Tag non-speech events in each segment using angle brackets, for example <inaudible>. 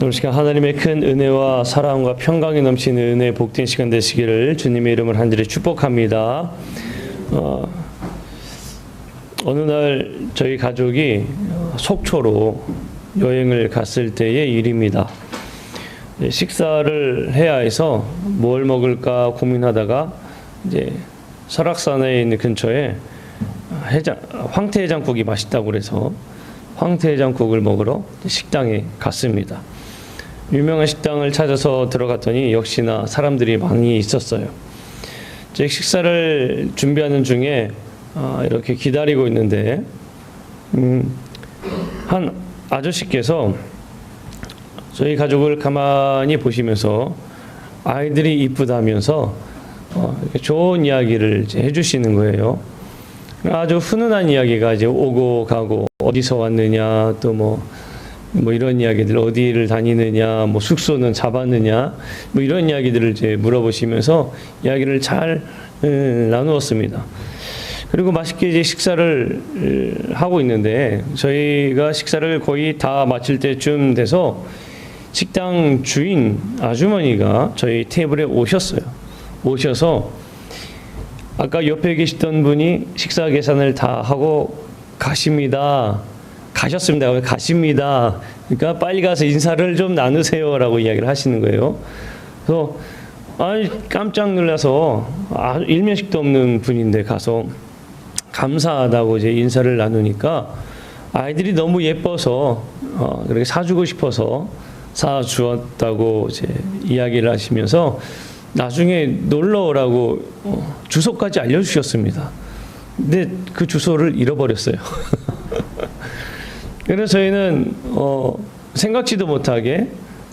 오늘 시간 하나님의 큰 은혜와 사랑과 평강이 넘치는 은혜 복된 시간 되시기를 주님의 이름을 한절히 축복합니다. 어, 어느 날 저희 가족이 속초로 여행을 갔을 때의 일입니다. 예, 식사를 해야 해서 뭘 먹을까 고민하다가 이제 설악산에 있는 근처에 해장, 황태해장국이 맛있다고 그래서 황태해장국을 먹으러 식당에 갔습니다. 유명한 식당을 찾아서 들어갔더니 역시나 사람들이 많이 있었어요. 제 식사를 준비하는 중에 아, 이렇게 기다리고 있는데 음, 한 아저씨께서 저희 가족을 가만히 보시면서 아이들이 이쁘다면서 어, 좋은 이야기를 해주시는 거예요. 아주 훈훈한 이야기가 이제 오고 가고 어디서 왔느냐 또뭐 뭐 이런 이야기들 어디를 다니느냐 뭐 숙소는 잡았느냐 뭐 이런 이야기들을 이제 물어보시면서 이야기를 잘 음, 나누었습니다. 그리고 맛있게 이제 식사를 음, 하고 있는데 저희가 식사를 거의 다 마칠 때쯤 돼서 식당 주인 아주머니가 저희 테이블에 오셨어요. 오셔서 아까 옆에 계시던 분이 식사 계산을 다 하고 가십니다. 가셨습니다. 가십니다. 그러니까 빨리 가서 인사를 좀 나누세요라고 이야기를 하시는 거예요. 그래서 아니 깜짝 놀라서 아, 일면식도 없는 분인데 가서 감사하다고 이제 인사를 나누니까 아이들이 너무 예뻐서 어, 그렇게 사주고 싶어서 사 주었다고 이제 이야기를 하시면서 나중에 놀러 오라고 어, 주소까지 알려주셨습니다. 근데 그 주소를 잃어버렸어요. <laughs> 그래서 저희는 어, 생각지도 못하게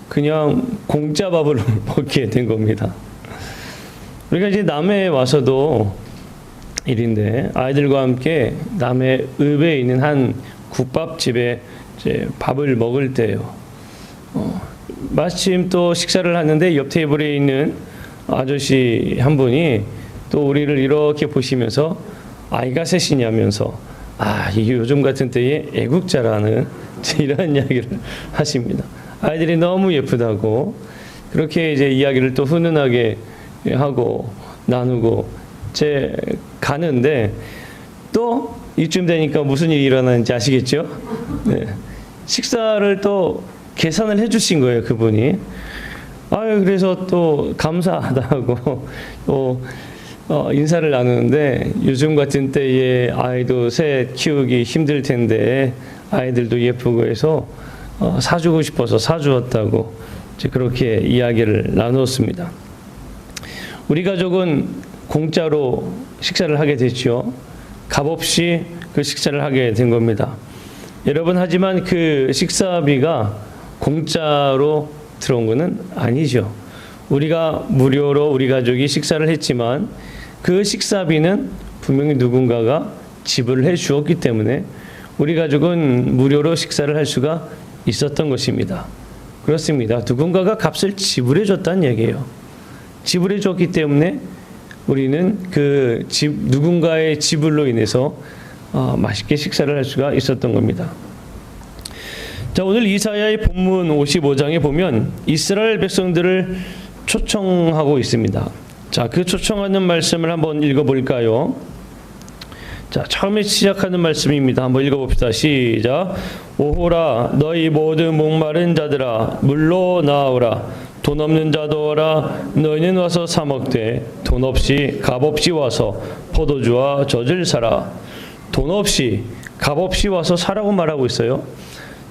그냥 공짜 밥을 <laughs> 먹게 된 겁니다. 우리가 이제 남해에 와서도 일인데 아이들과 함께 남해 읍에 있는 한 국밥집에 이제 밥을 먹을 때요. 어, 마침 또 식사를 하는데 옆 테이블에 있는 아저씨 한 분이 또 우리를 이렇게 보시면서 아이가 셋이냐면서 아, 이 요즘 같은 때에 애국자라는 <laughs> 이런 이야기를 하십니다. 아이들이 너무 예쁘다고 그렇게 이제 이야기를 또 훈훈하게 하고 나누고 제 가는데 또 이쯤 되니까 무슨 일이 일어나는지 아시겠죠? 네. 식사를 또 계산을 해주신 거예요 그분이. 아유 그래서 또 감사하다고 <laughs> 또 어, 인사를 나누는데 요즘 같은 때에 아이도 새 키우기 힘들 텐데 아이들도 예쁘고 해서 어, 사주고 싶어서 사주었다고 그렇게 이야기를 나누었습니다. 우리 가족은 공짜로 식사를 하게 됐죠. 값없이 그 식사를 하게 된 겁니다. 여러분 하지만 그 식사비가 공짜로 들어온 것은 아니죠. 우리가 무료로 우리 가족이 식사를 했지만 그 식사비는 분명히 누군가가 지불을 해 주었기 때문에 우리 가족은 무료로 식사를 할 수가 있었던 것입니다. 그렇습니다. 누군가가 값을 지불해 줬다는 얘기예요. 지불해 줬기 때문에 우리는 그 집, 누군가의 지불로 인해서 어, 맛있게 식사를 할 수가 있었던 겁니다. 자, 오늘 이사야의 본문 55장에 보면 이스라엘 백성들을 초청하고 있습니다. 자, 그 초청하는 말씀을 한번 읽어볼까요? 자, 처음에 시작하는 말씀입니다. 한번 읽어봅시다. 시작. 오호라, 너희 모든 목마른 자들아, 물로 나오라. 돈 없는 자도 오라. 너희는 와서 사 먹되 돈 없이 값 없이 와서 포도주와 젖을 사라. 돈 없이 값 없이 와서 사라고 말하고 있어요.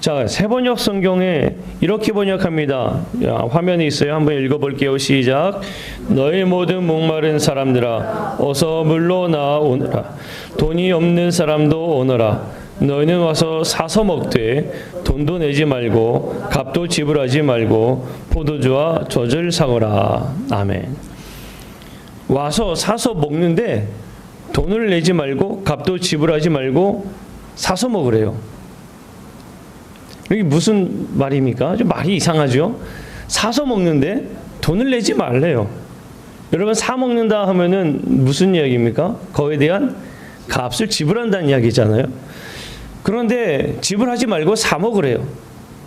자, 세번역 성경에 이렇게 번역합니다. 야, 화면에 있어요. 한번 읽어볼게요. 시작. 너희 모든 목마른 사람들아, 어서 물로 나오너라. 돈이 없는 사람도 오너라. 너희는 와서 사서 먹되 돈도 내지 말고 값도 지불하지 말고 포도주와 젖을 사거라. 아멘. 와서 사서 먹는데 돈을 내지 말고 값도 지불하지 말고 사서 먹으래요. 이게 무슨 말입니까? 좀 말이 이상하죠? 사서 먹는데 돈을 내지 말래요. 여러분 사 먹는다 하면은 무슨 이야기입니까? 거에 대한 값을 지불한다는 이야기잖아요. 그런데 지불하지 말고 사 먹으래요.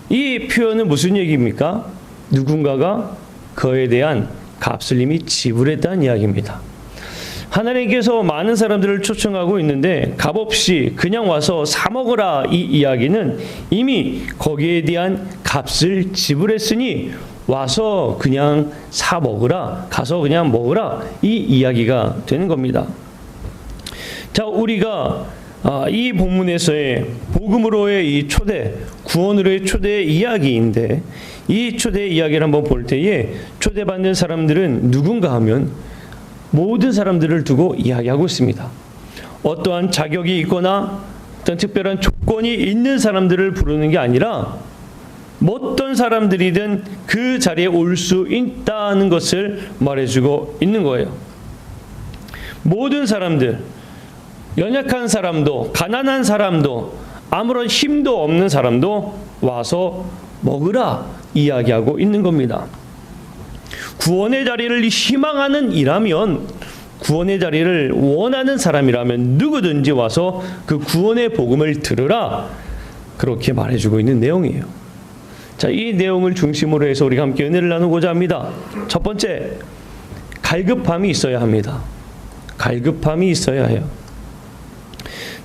이 표현은 무슨 얘기입니까? 누군가가 그에 대한 값을 이미 지불했다는 이야기입니다. 하나님께서 많은 사람들을 초청하고 있는데 값없이 그냥 와서 사 먹으라 이 이야기는 이미 거기에 대한 값을 지불했으니 와서 그냥 사 먹으라 가서 그냥 먹으라 이 이야기가 되는 겁니다. 자 우리가 아, 이 본문에서의 복음으로의 이 초대 구원으로의 초대 이야기인데 이 초대 이야기를 한번 볼 때에 초대받는 사람들은 누군가 하면 모든 사람들을 두고 이야기하고 있습니다. 어떠한 자격이 있거나 어떤 특별한 조건이 있는 사람들을 부르는 게 아니라 어떤 사람들이든 그 자리에 올 수 있다는 것을 말해주고 있는 거예요. 모든 사람들, 연약한 사람도, 가난한 사람도, 아무런 힘도 없는 사람도 와서 먹으라 이야기하고 있는 겁니다. 구원의 자리를 희망하는 이라면 구원의 자리를 원하는 사람이라면 누구든지 와서 그 구원의 복음을 들으라 그렇게 말해주고 있는 내용이에요. 자, 이 내용을 중심으로 해서 우리가 함께 은혜를 나누고자 합니다. 첫 번째, 갈급함이 있어야 합니다. 갈급함이 있어야 해요.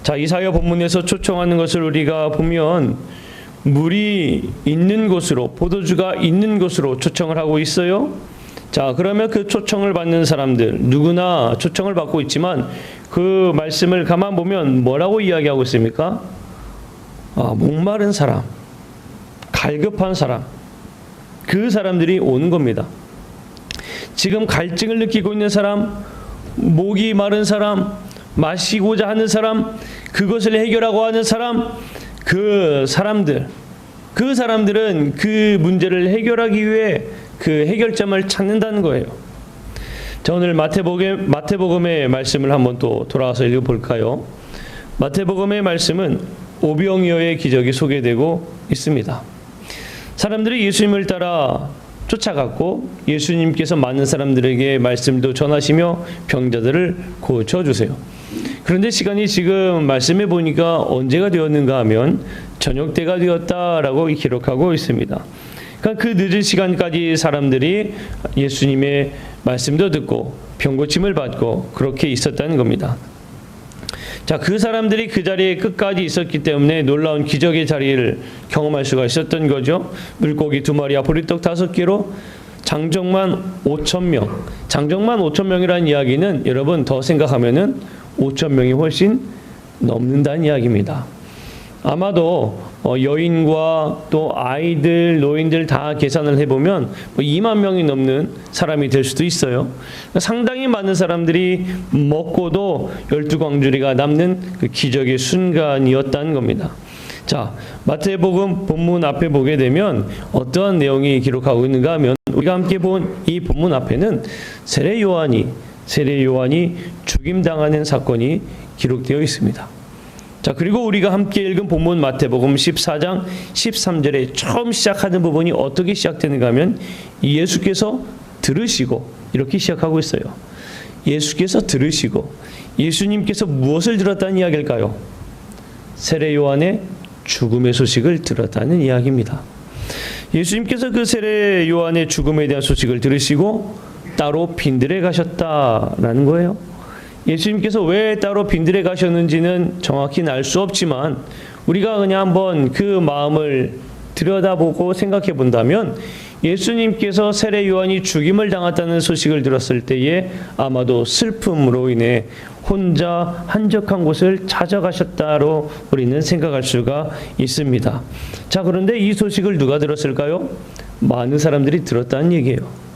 자, 이사야 본문에서 초청하는 것을 우리가 보면 물이 있는 곳으로 포도주가 있는 곳으로 초청을 하고 있어요. 자, 그러면 그 초청을 받는 사람들 누구나 초청을 받고 있지만 그 말씀을 가만 보면 뭐라고 이야기하고 있습니까? 아, 목마른 사람, 갈급한 사람, 그 사람들이 오는 겁니다. 지금 갈증을 느끼고 있는 사람, 목이 마른 사람, 마시고자 하는 사람, 그것을 해결하고 하는 사람, 그 사람들, 그 사람들은 그 문제를 해결하기 위해 그 해결점을 찾는다는 거예요. 자, 오늘 마태복음, 마태복음의 말씀을 한번 또 돌아와서 읽어볼까요? 마태복음의 말씀은 오병이어의 기적이 소개되고 있습니다. 사람들이 예수님을 따라 쫓아갔고 예수님께서 많은 사람들에게 말씀도 전하시며 병자들을 고쳐 주세요. 그런데 시간이 지금 말씀해 보니까 언제가 되었는가 하면 저녁 때가 되었다라고 기록하고 있습니다. 그러니까 그 늦은 시간까지 사람들이 예수님의 말씀도 듣고 병고침을 받고 그렇게 있었다는 겁니다. 자, 그 사람들이 그 자리에 끝까지 있었기 때문에 놀라운 기적의 자리를 경험할 수가 있었던 거죠. 물고기 두 마리와 보리떡 다섯 개로 장정만 5천 명. 장정만 5천 명이라는 이야기는 여러분 더 생각하면은 5천 명이 훨씬 넘는다는 이야기입니다. 아마도 어, 여인과 또 아이들, 노인들 다 계산을 해보면 뭐 2만 명이 넘는 사람이 될 수도 있어요. 상당히 많은 사람들이 먹고도 열두 광주리가 남는 그 기적의 순간이었다는 겁니다. 자, 마태복음 본문 앞에 보게 되면 어떠한 내용이 기록하고 있는가 하면 우리가 함께 본 이 본문 앞에는 세례 요한이 세례 요한이 죽임 당하는 사건이 기록되어 있습니다. 자, 그리고 우리가 함께 읽은 본문 마태복음 14장 13절에 처음 시작하는 부분이 어떻게 시작되는가 하면 예수께서 들으시고 이렇게 시작하고 있어요. 예수께서 들으시고 예수님께서 무엇을 들었다는 이야기일까요? 세례 요한의 죽음의 소식을 들었다는 이야기입니다. 예수님께서 그 세례 요한의 죽음에 대한 소식을 들으시고 따로 빈들에 가셨다라는 거예요. 예수님께서 왜 따로 빈들에 가셨는지는 정확히는 알수 없지만 우리가 그냥 한번 그 마음을 들여다보고 생각해 본다면 예수님께서 세례 요한이 죽임을 당했다는 소식을 들었을 때에 아마도 슬픔으로 인해 혼자 한적한 곳을 찾아가셨다로 우리는 생각할 수가 있습니다. 자, 그런데 이 소식을 누가 들었을까요? 많은 사람들이 들었다는 얘기예요.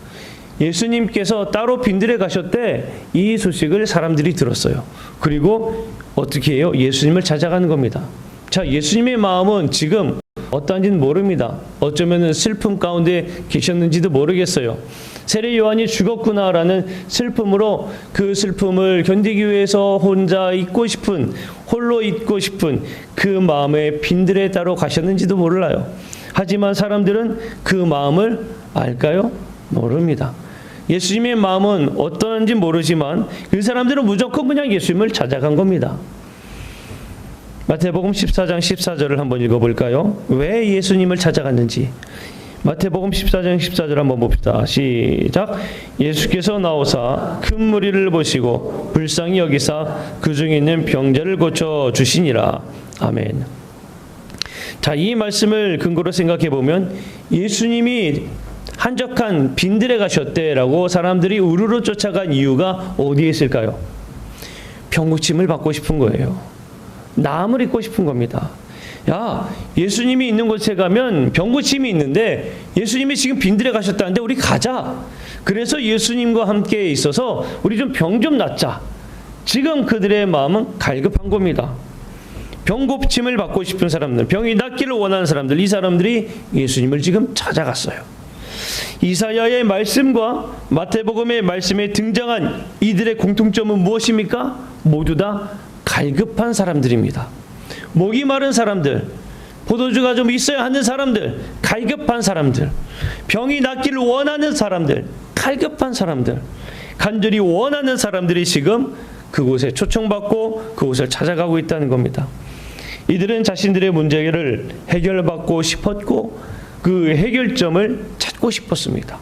예수님께서 따로 빈들에 가셨대 이 소식을 사람들이 들었어요. 그리고 어떻게 해요? 예수님을 찾아가는 겁니다. 자, 예수님의 마음은 지금 어떠한지는 모릅니다. 어쩌면 슬픔 가운데 계셨는지도 모르겠어요. 세례 요한이 죽었구나라는 슬픔으로 그 슬픔을 견디기 위해서 혼자 있고 싶은 홀로 있고 싶은 그 마음에 빈들에 따로 가셨는지도 몰라요. 하지만 사람들은 그 마음을 알까요? 모릅니다. 예수님의 마음은 어떤지 모르지만 그 사람들은 무조건 그냥 예수님을 찾아간 겁니다. 마태복음 14장 14절을 한번 읽어볼까요? 왜 예수님을 찾아갔는지. 마태복음 14장 14절 한번 봅시다. 시작. 예수께서 나오사 큰 무리를 보시고 불쌍히 여기사 그 중에 있는 병자를 고쳐 주시니라. 아멘. 자, 이 말씀을 근거로 생각해 보면 예수님이 한적한 빈들에 가셨대라고 사람들이 우르르 쫓아간 이유가 어디에 있을까요? 병고침을 받고 싶은 거예요. 나음을 입고 싶은 겁니다. 야, 예수님이 있는 곳에 가면 병고침이 있는데 예수님이 지금 빈들에 가셨다는데 우리 가자. 그래서 예수님과 함께 있어서 우리 좀 병좀 낫자. 지금 그들의 마음은 갈급한 겁니다. 병고침을 받고 싶은 사람들, 병이 낫기를 원하는 사람들, 이 사람들이 예수님을 지금 찾아갔어요. 이사야의 말씀과 마태복음의 말씀에 등장한 이들의 공통점은 무엇입니까? 모두 다 갈급한 사람들입니다. 목이 마른 사람들, 포도주가 좀 있어야 하는 사람들, 갈급한 사람들, 병이 낫기를 원하는 사람들, 갈급한 사람들, 간절히 원하는 사람들이 지금 그곳에 초청받고 그곳을 찾아가고 있다는 겁니다. 이들은 자신들의 문제를 해결받고 싶었고 그 해결점을 찾고 싶었습니다.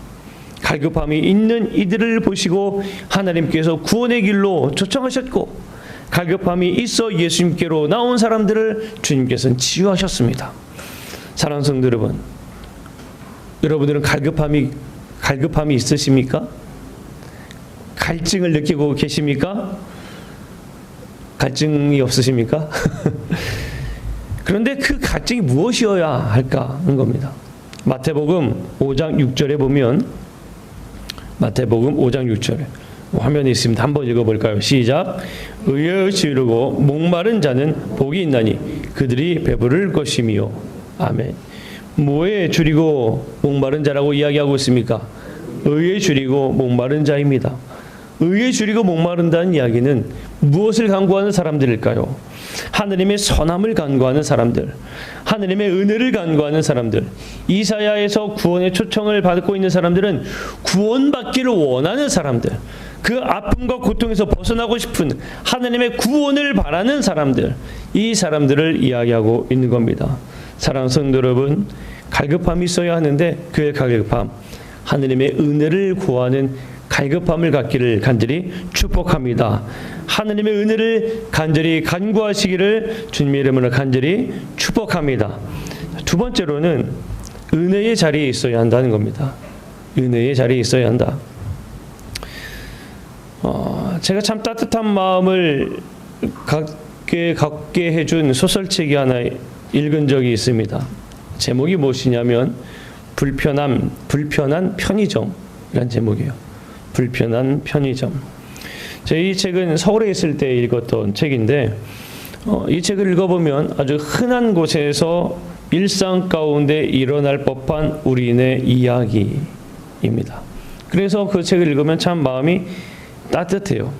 갈급함이 있는 이들을 보시고 하나님께서 구원의 길로 초청하셨고 갈급함이 있어 예수님께로 나온 사람들을 주님께서는 치유하셨습니다. 사랑하는 성도 여러분, 여러분들은 갈급함이 갈급함이 있으십니까? 갈증을 느끼고 계십니까? 갈증이 없으십니까? <laughs> 그런데 그 갈증이 무엇이어야 할까 하는 겁니다. 마태복음 5장 6절에 보면 마태복음 5장 6절에 화면에 있습니다. 한번 읽어볼까요? 시작. 의에 지르고 목마른 자는 복이 있나니 그들이 배부를 것이미요. 아멘. 뭐에 줄이고 목마른 자라고 이야기하고 있습니까? 의에 줄이고 목마른 자입니다. 의에 줄이고 목마른다는 이야기는 무엇을 강구하는 사람들일까요? 하느님의 선함을 간구하는 사람들, 하느님의 은혜를 간구하는 사람들, 이사야에서 구원의 초청을 받고 있는 사람들은 구원받기를 원하는 사람들, 그 아픔과 고통에서 벗어나고 싶은 하느님의 구원을 바라는 사람들, 이 사람들을 이야기하고 있는 겁니다. 사랑하는 성도 여러분, 갈급함이 있어야 하는데 그의 갈급함, 하느님의 은혜를 구하는 갈급함을 갖기를 간절히 축복합니다. 하느님의 은혜를 간절히 간구하시기를 주님의 이름으로 간절히 축복합니다. 두 번째로는 은혜의 자리에 있어야 한다는 겁니다. 은혜의 자리에 있어야 한다. 어, 제가 참 따뜻한 마음을 갖게, 갖게 해준 소설책이 하나 읽은 적이 있습니다. 제목이 무엇이냐면 불편함, 불편한 편의점이란 제목이에요. 불편한 편의점. 이 책은 서울에 있을 때 읽었던 책인데 어, 이 책을 읽어보면 아주 흔한 곳에서 일상 가운데 일어날 법한 우리네 이야기입니다. 그래서 그 책을 읽으면 참 마음이 따뜻해요.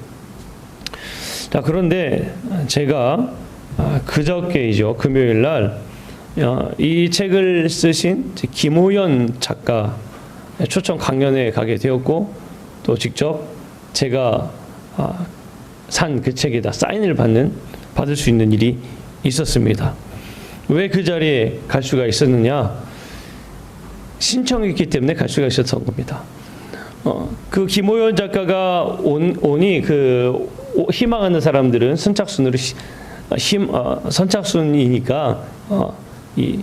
자, 그런데 제가 아, 그저께이죠. 금요일 날, 어, 이 책을 쓰신 김호연 작가 초청 강연에 가게 되었고, 또 직접 제가 아, 산그 책에다 사인을 받는, 받을 수 있는 일이 있었습니다. 왜 그 자리에 갈 수가 있었느냐? 신청했기 때문에 갈 수가 있었던 겁니다. 어, 그 김호연 작가가 온, 오니 그 희망하는 사람들은 선착순으로 힘 어, 선착순이니까 어, 이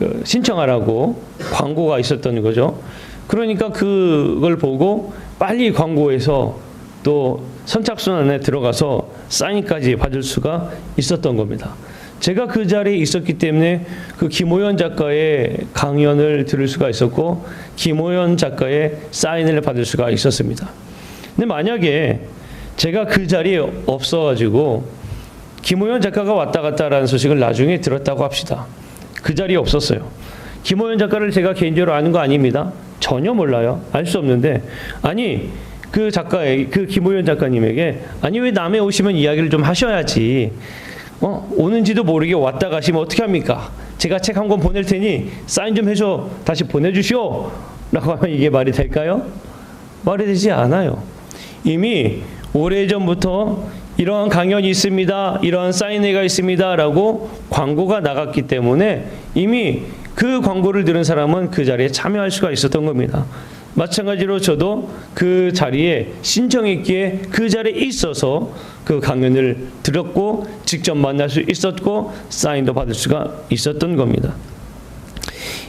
그 신청하라고 광고가 있었던 거죠. 그러니까 그걸 보고 빨리 광고해서 또 선착순 안에 들어가서 사인까지 받을 수가 있었던 겁니다. 제가 그 자리에 있었기 때문에 그 김호연 작가의 강연을 들을 수가 있었고 김호연 작가의 사인을 받을 수가 있었습니다. 근데 만약에 제가 그 자리에 없어가지고 김호연 작가가 왔다 갔다라는 소식을 나중에 들었다고 합시다. 그 자리에 없었어요. 김호연 작가를 제가 개인적으로 아는 거 아닙니다. 전혀 몰라요. 알 수 없는데 아니 그 작가의 그 김호연 작가님에게 아니 왜 남해 오시면 이야기를 좀 하셔야지 어, 오는지도 모르게 왔다 가시면 어떻게 합니까? 제가 책 한 권 보낼 테니 사인 좀 해줘 다시 보내주시오 라고 하면 이게 말이 될까요? 말이 되지 않아요. 이미 오래전부터 이러한 강연이 있습니다. 이러한 사인회가 있습니다라고 광고가 나갔기 때문에 이미 그 광고를 들은 사람은 그 자리에 참여할 수가 있었던 겁니다. 마찬가지로 저도 그 자리에 신청했기에 그 자리에 있어서 그 강연을 들었고 직접 만날 수 있었고 사인도 받을 수가 있었던 겁니다.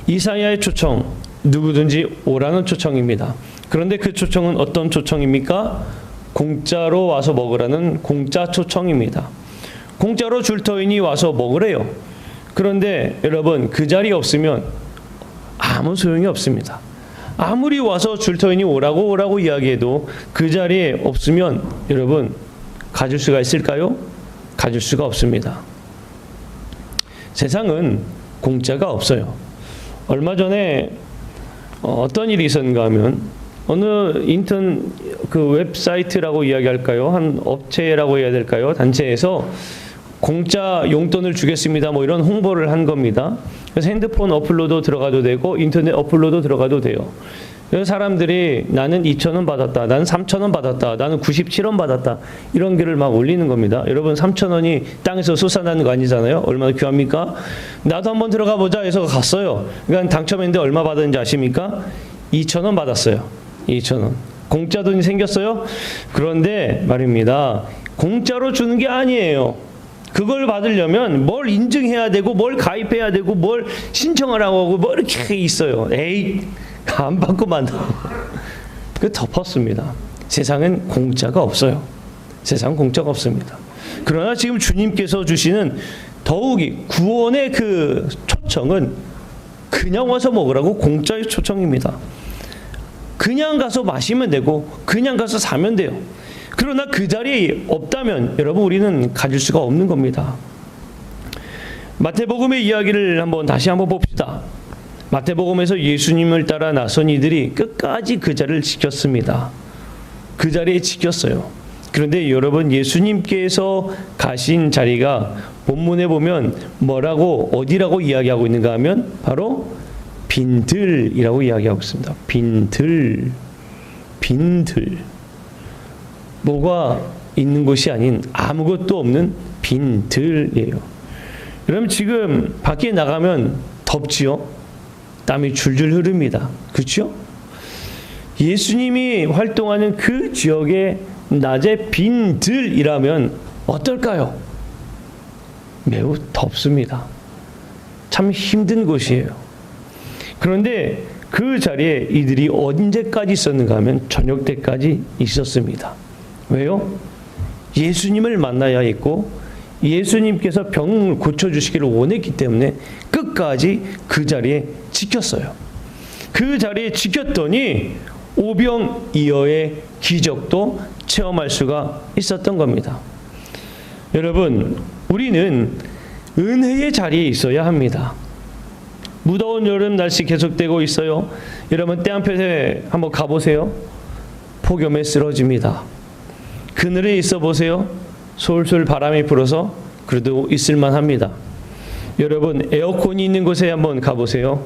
이사야의 초청 누구든지 오라는 초청입니다. 그런데 그 초청은 어떤 초청입니까? 공짜로 와서 먹으라는 공짜 초청입니다. 공짜로 줄 터인이 와서 먹으래요. 그런데 여러분 그 자리 없으면 아무 소용이 없습니다. 아무리 와서 줄터인이 오라고 오라고 이야기해도 그 자리에 없으면 여러분 가질 수가 있을까요? 가질 수가 없습니다. 세상은 공짜가 없어요. 얼마 전에 어, 어떤 일이 있었는가 하면 어느 인턴 그 웹사이트라고 이야기할까요? 한 업체라고 해야 될까요? 단체에서 공짜 용돈을 주겠습니다. 뭐 이런 홍보를 한 겁니다. 그래서 핸드폰 어플로도 들어가도 되고 인터넷 어플로도 들어가도 돼요. 그래서 사람들이 나는 2천 원 받았다. 나는 3천 원 받았다. 나는 97원 받았다. 이런 글을 막 올리는 겁니다. 여러분 3천 원이 땅에서 솟아나는 거 아니잖아요. 얼마나 귀합니까? 나도 한번 들어가 보자 해서 갔어요. 그러니까 당첨했는데 얼마 받았는지 아십니까? 2천 원 받았어요. 2천 원. 공짜 돈이 생겼어요. 그런데 말입니다. 공짜로 주는 게 아니에요. 그걸 받으려면 뭘 인증해야 되고 뭘 가입해야 되고 뭘 신청을 하고 뭐 이렇게 있어요. 에이 안 받고 만다. 그 덮었습니다. 세상엔 공짜가 없어요. 세상 공짜가 없습니다. 그러나 지금 주님께서 주시는 더욱이 구원의 그 초청은 그냥 와서 먹으라고 공짜의 초청입니다. 그냥 가서 마시면 되고 그냥 가서 사면 돼요. 그러나 그 자리에 없다면 여러분 우리는 가질 수가 없는 겁니다. 마태복음의 이야기를 한번 다시 한번 봅시다. 마태복음에서 예수님을 따라 나선 이들이 끝까지 그 자리를 지켰습니다. 그 자리에 지켰어요. 그런데 여러분 예수님께서 가신 자리가 본문에 보면 뭐라고 어디라고 이야기하고 있는가 하면 바로 빈들이라고 이야기하고 있습니다. 빈들, 빈들. 뭐가 있는 곳이 아닌 아무것도 없는 빈 들이에요. 그럼 지금 밖에 나가면 덥지요? 땀이 줄줄 흐릅니다. 그렇죠? 예수님이 활동하는 그 지역의 낮에 빈 들이라면 어떨까요? 매우 덥습니다. 참 힘든 곳이에요. 그런데 그 자리에 이들이 언제까지 있었는가 하면 저녁 때까지 있었습니다. 왜요? 예수님을 만나야 했고 예수님께서 병을 고쳐주시기를 원했기 때문에 끝까지 그 자리에 지켰어요. 그 자리에 지켰더니 오병이어의 기적도 체험할 수가 있었던 겁니다. 여러분, 우리는 은혜의 자리에 있어야 합니다. 무더운 여름 날씨 계속되고 있어요. 여러분 때 한편에 한번 가보세요. 폭염에 쓰러집니다. 그늘에 있어 보세요. 솔솔 바람이 불어서 그래도 있을만 합니다. 여러분 에어컨이 있는 곳에 한번 가보세요.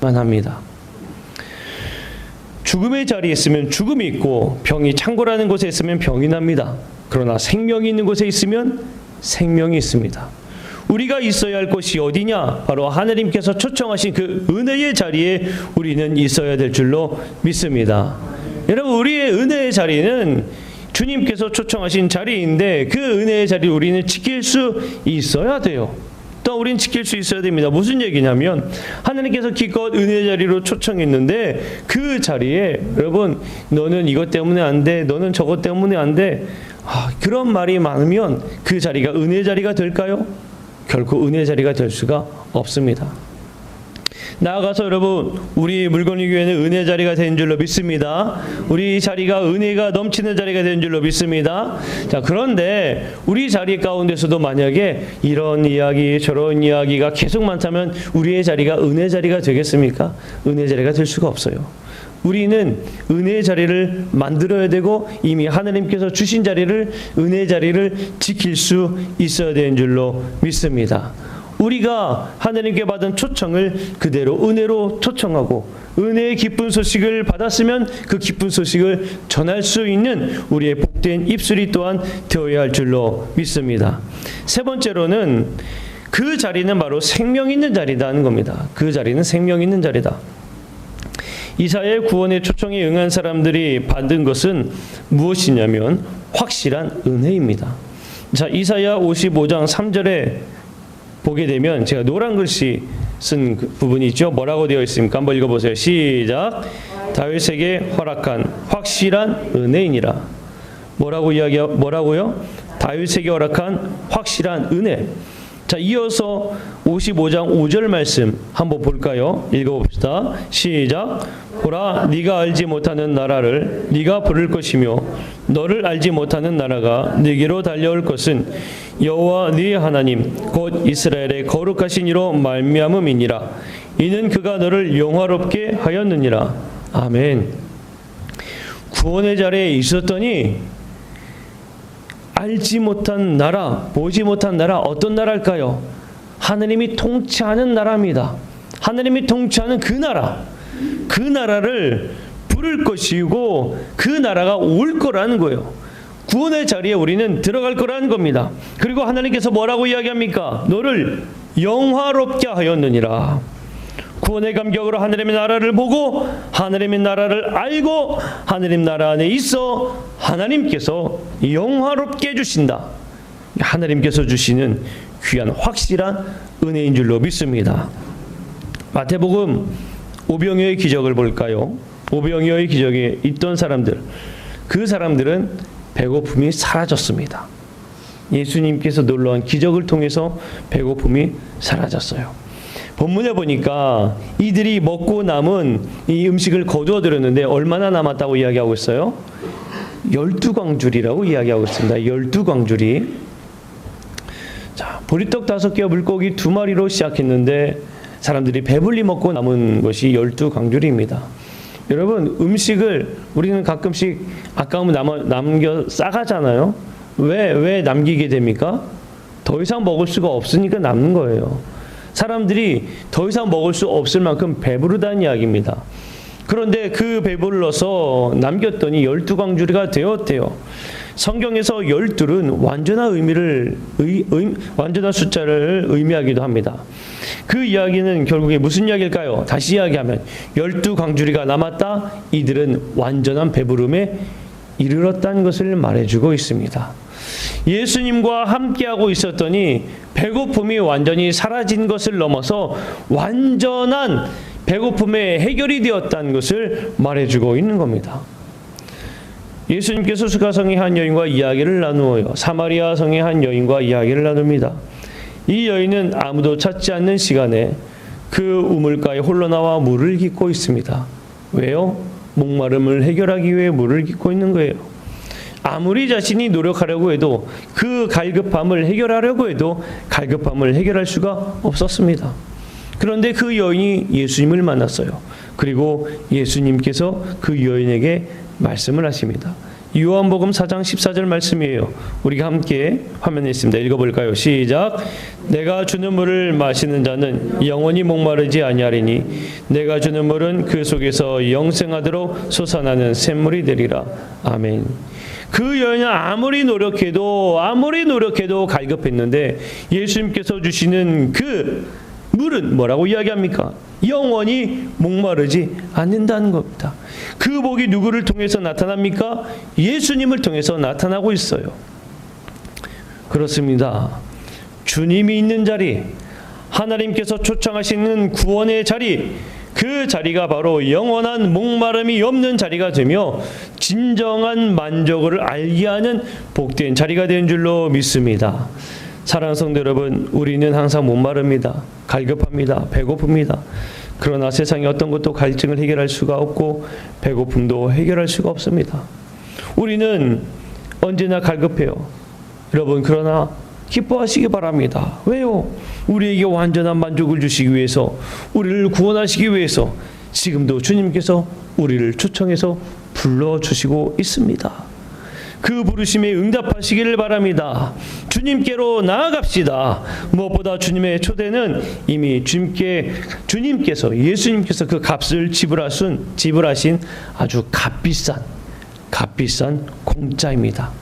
만 합니다. 죽음의 자리에 있으면 죽음이 있고 병이 창고라는 곳에 있으면 병이 납니다. 그러나 생명이 있는 곳에 있으면 생명이 있습니다. 우리가 있어야 할 곳이 어디냐? 바로 하나님께서 초청하신 그 은혜의 자리에 우리는 있어야 될 줄로 믿습니다. 여러분 우리의 은혜의 자리는 주님께서 초청하신 자리인데 그 은혜의 자리 우리는 지킬 수 있어야 돼요. 또 우리는 지킬 수 있어야 됩니다. 무슨 얘기냐면 하나님께서 기껏 은혜의 자리로 초청했는데 그 자리에 여러분 너는 이것 때문에 안 돼. 너는 저것 때문에 안 돼. 아, 그런 말이 많으면 그 자리가 은혜의 자리가 될까요? 결코 은혜의 자리가 될 수가 없습니다. 나아가서 여러분 우리 물건이 교회는 은혜 자리가 된 줄로 믿습니다. 우리 자리가 은혜가 넘치는 자리가 된 줄로 믿습니다. 자 그런데 우리 자리 가운데서도 만약에 이런 이야기 저런 이야기가 계속 많다면 우리의 자리가 은혜 자리가 되겠습니까? 은혜 자리가 될 수가 없어요. 우리는 은혜의 자리를 만들어야 되고 이미 하나님께서 주신 자리를 은혜의 자리를 지킬 수 있어야 되는 줄로 믿습니다. 우리가 하나님께 받은 초청을 그대로 은혜로 초청하고 은혜의 기쁜 소식을 받았으면 그 기쁜 소식을 전할 수 있는 우리의 복된 입술이 또한 되어야 할 줄로 믿습니다. 세 번째로는 그 자리는 바로 생명 있는 자리다는 겁니다. 그 자리는 생명 있는 자리다. 이사야의 구원의 초청에 응한 사람들이 받은 것은 무엇이냐면 확실한 은혜입니다. 자, 이사야 55장 3절에 보게 되면 제가 노란 글씨 쓴 그 부분이 있죠. 뭐라고 되어 있습니까? 한번 읽어보세요. 시작. 다윗에게 허락한 확실한 은혜이니라. 뭐라고 이야기 뭐라고요? 다윗에게 허락한 확실한 은혜. 자, 이어서 55장 5절 말씀 한번 볼까요? 읽어봅시다. 시작. 보라, 네가 알지 못하는 나라를 네가 부를 것이며 너를 알지 못하는 나라가 네게로 달려올 것은 여호와 네 하나님 곧 이스라엘의 거룩하신 이로 말미암음이니라. 이는 그가 너를 영화롭게 하였느니라. 아멘. 구원의 자리에 있었더니 알지 못한 나라, 보지 못한 나라 어떤 나라일까요? 하느님이 통치하는 나라입니다. 하느님이 통치하는 그 나라, 그 나라를 부를 것이고 그 나라가 올 거라는 거예요. 구원의 자리에 우리는 들어갈 거라는 겁니다. 그리고 하나님께서 뭐라고 이야기합니까? 너를 영화롭게 하였느니라. 구원의 감격으로 하느님의 나라를 보고 하느님의 나라를 알고 하느님 나라 안에 있어 하나님께서 영화롭게 해주신다. 하나님께서 주시는 귀한 확실한 은혜인 줄로 믿습니다. 마태복음 오병이어의 기적을 볼까요? 오병이어의 기적에 있던 사람들 그 사람들은 배고픔이 사라졌습니다. 예수님께서 놀라운 기적을 통해서 배고픔이 사라졌어요. 본문에 보니까 이들이 먹고 남은 이 음식을 거두어 들였는데 얼마나 남았다고 이야기하고 있어요? 열두 광줄이라고 이야기하고 있습니다. 열두 광줄이. 자, 보리떡 다섯 개와 물고기 두 마리로 시작했는데 사람들이 배불리 먹고 남은 것이 열두 광줄입니다. 여러분 음식을 우리는 가끔씩 아까우면 남, 남겨 싸가잖아요. 왜, 왜 남기게 됩니까? 더 이상 먹을 수가 없으니까 남는 거예요. 사람들이 더 이상 먹을 수 없을 만큼 배부르다는 이야기입니다. 그런데 그 배불러서 남겼더니 열두 광주리가 되었대요. 성경에서 열둘은 완전한 의미를 의, 의, 완전한 숫자를 의미하기도 합니다. 그 이야기는 결국에 무슨 이야기일까요? 다시 이야기하면 열두 광주리가 남았다. 이들은 완전한 배부름에 이르렀다는 것을 말해주고 있습니다. 예수님과 함께하고 있었더니 배고픔이 완전히 사라진 것을 넘어서 완전한 배고픔의 해결이 되었다는 것을 말해주고 있는 겁니다. 예수님께서 수가성의 한 여인과 이야기를 나누어요. 사마리아 성의 한 여인과 이야기를 나눕니다. 이 여인은 아무도 찾지 않는 시간에 그 우물가에 홀로 나와 물을 깃고 있습니다. 왜요? 목마름을 해결하기 위해 물을 깃고 있는 거예요. 아무리 자신이 노력하려고 해도 그 갈급함을 해결하려고 해도 갈급함을 해결할 수가 없었습니다. 그런데 그 여인이 예수님을 만났어요. 그리고 예수님께서 그 여인에게 말씀을 하십니다. 요한복음 4장 14절 말씀이에요. 우리가 함께 화면에 있습니다. 읽어볼까요? 시작. 내가 주는 물을 마시는 자는 영원히 목마르지 아니하리니 내가 주는 물은 그 속에서 영생하도록 솟아나는 샘물이 되리라. 아멘. 그 여인은 아무리 노력해도 아무리 노력해도 갈급했는데 예수님께서 주시는 그 물은 뭐라고 이야기합니까? 영원히 목마르지 않는다는 겁니다. 그 복이 누구를 통해서 나타납니까? 예수님을 통해서 나타나고 있어요. 그렇습니다. 주님이 있는 자리, 하나님께서 초청하시는 구원의 자리, 그 자리가 바로 영원한 목마름이 없는 자리가 되며 진정한 만족을 알게 하는 복된 자리가 된 줄로 믿습니다. 사랑하는 성도 여러분, 우리는 항상 목마릅니다. 갈급합니다. 배고픕니다. 그러나 세상의 어떤 것도 갈증을 해결할 수가 없고 배고픔도 해결할 수가 없습니다. 우리는 언제나 갈급해요. 여러분, 그러나 기뻐하시기 바랍니다. 왜요? 우리에게 완전한 만족을 주시기 위해서, 우리를 구원하시기 위해서 지금도 주님께서 우리를 초청해서 불러주시고 있습니다. 그 부르심에 응답하시기를 바랍니다. 주님께로 나아갑시다. 무엇보다 주님의 초대는 이미 주님께 주님께서 예수님께서 그 값을 지불하신 지불하신 아주 값비싼 값비싼 공짜입니다.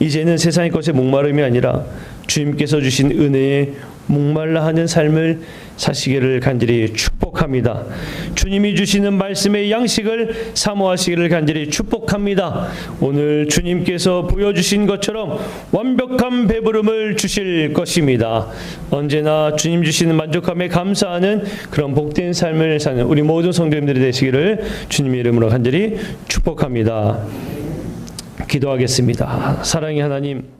이제는 세상의 것에 목마름이 아니라 주님께서 주신 은혜에 목말라 하는 삶을 사시기를 간절히 축복합니다. 주님이 주시는 말씀의 양식을 사모하시기를 간절히 축복합니다. 오늘 주님께서 보여주신 것처럼 완벽한 배부름을 주실 것입니다. 언제나 주님 주시는 만족함에 감사하는 그런 복된 삶을 사는 우리 모든 성도님들이 되시기를 주님의 이름으로 간절히 축복합니다. 기도하겠습니다. 사랑의 하나님.